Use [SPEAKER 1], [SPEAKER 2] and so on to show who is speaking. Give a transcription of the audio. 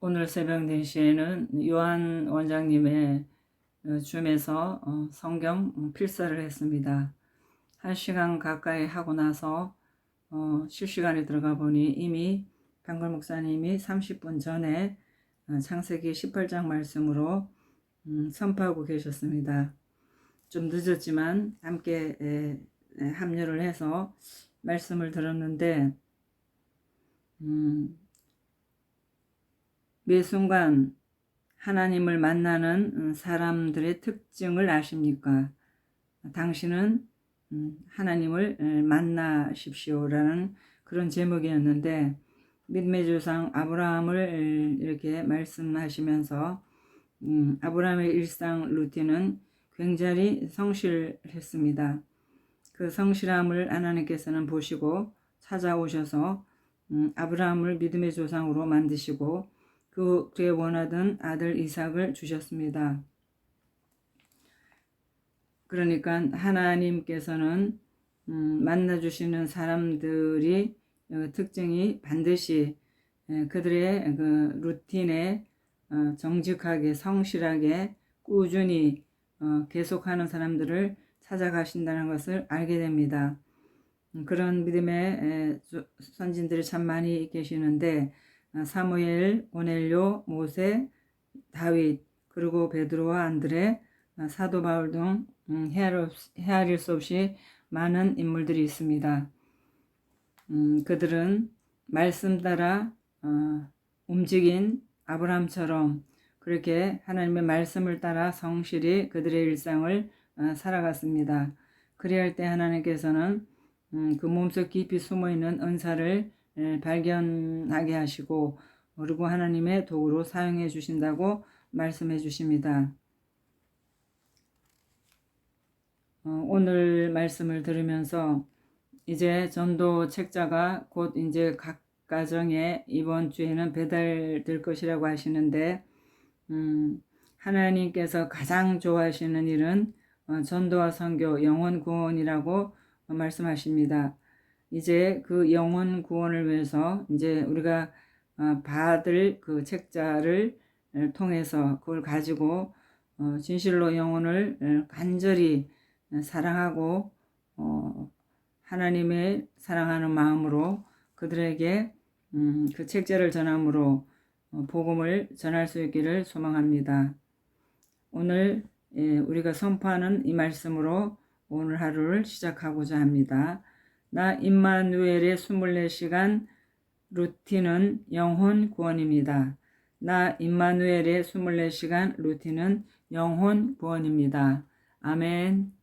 [SPEAKER 1] 오늘 새벽 4시에는 요한 원장님의 어, 줌에서 어, 성경 음, 필사를 했습니다. 한 시간 가까이 하고 나서 어, 실시간에 들어가 보니 이미 강걸 목사님이 30분 전에 어, 창세기 18장 말씀으로 음, 선포하고 계셨습니다. 좀 늦었지만 함께 합류를 해서 말씀을 들었는데 음, 매 순간 하나님을 만나는 음, 사람들의 특징을 아십니까? 당신은 음, 하나님을 에, 만나십시오라는 그런 제목이었는데 믿음의 조상 아브라함을 에, 이렇게 말씀하시면서 음, 아브라함의 일상 루틴은 굉장히 성실했습니다. 그 성실함을 하나님께서는 보시고 찾아오셔서 음, 아브라함을 믿음의 조상으로 만드시고 그 그의 원하던 아들 이삭을 주셨습니다. 그러니까 하나님께서는 음, 만나 주시는 사람들이 어, 특징이 반드시 에, 그들의 그 루틴에 어, 정직하게 성실하게 꾸준히 어, 계속하는 사람들을 찾아가신다는 것을 알게 됩니다. 음, 그런 믿음의 에, 조- 선진들이 참 많이 계시는데 아, 사무엘, 오넬료, 모세, 다윗, 그리고 베드로와 안드레, 아, 사도 바울 등 음, 헤아릴 수- 없이 많은 인물들이 있습니다. 음, 그들은 말씀 따라 어, 움직인 아브라함처럼 그렇게 하나님의 말씀을 따라 성실히 그들의 일상을 어, 살아갔습니다. 그리할 때 하나님께서는 음, 그 몸속 깊이 숨어 있는 은사를 에, 발견하게 하시고 그리고 하나님의 도구로 사용해 주신다고 말씀해 주십니다. 어, 오늘 말씀을 들으면서 이제 전도 책자가 곧 이제 각 가정에 이번 주에는 배달될 것이라고 하시는데 음, 하나님께서 가장 좋아하시는 일은 어, 전도와 선교, 영혼 구원이라고 어, 말씀하십니다. 이제 그 영혼 구원을 위해서 이제 우리가 어, 받을 그 책자를 에, 통해서 그걸 가지고 어, 진실로 영혼을 에, 간절히 에, 사랑하고 어, 하나님의 사랑하는 마음으로 그들에게 음, 그 책자를 전함으로 어, 복음을 전할 수 있기를 소망합니다. 오늘 예, 우리가 선포하는 이 말씀으로 오늘 하루를 시작하고자 합니다. 나 임마누엘의 24시간 루틴은 영혼 구원입니다. 나 임마누엘의 24시간 루틴은 영혼 구원입니다. 아멘.